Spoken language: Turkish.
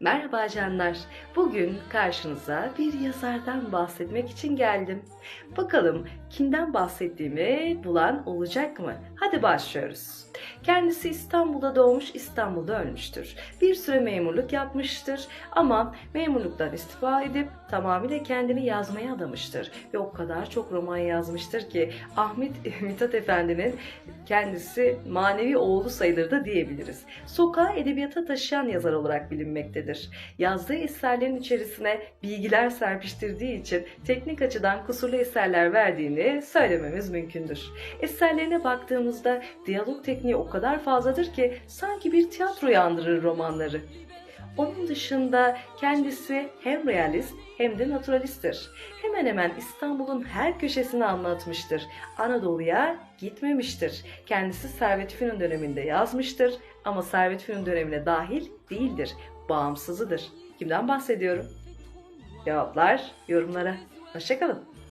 Merhaba canlar. Bugün karşınıza bir yazardan bahsetmek için geldim. Bakalım kimden bahsettiğimi bulan olacak mı? Hadi başlıyoruz. Kendisi İstanbul'da doğmuş, İstanbul'da ölmüştür. Bir süre memurluk yapmıştır ama memurluktan istifa edip tamamıyla kendini yazmaya adamıştır. Ve o kadar çok roman yazmıştır ki Ahmet Mithat Efendi'nin kendisi manevi oğlu sayılır da diyebiliriz. Sokağı edebiyata taşıyan yazar olarak bilinmektedir. Yazdığı eserlerin içerisine bilgiler serpiştirdiği için teknik açıdan kusurlu eserler verdiğini söylememiz mümkündür. Eserlerine baktığımızda diyalog tekniği o kadar fazladır ki sanki bir tiyatroyu andırır romanları. Onun dışında kendisi hem realist hem de naturalisttir. Hemen hemen İstanbul'un her köşesini anlatmıştır. Anadolu'ya gitmemiştir. Kendisi Servet Fünun döneminde yazmıştır ama Servet Fünun dönemine dahil değildir. Bağımsızıdır. Kimden bahsediyorum? Cevaplar yorumlara. Hoşçakalın.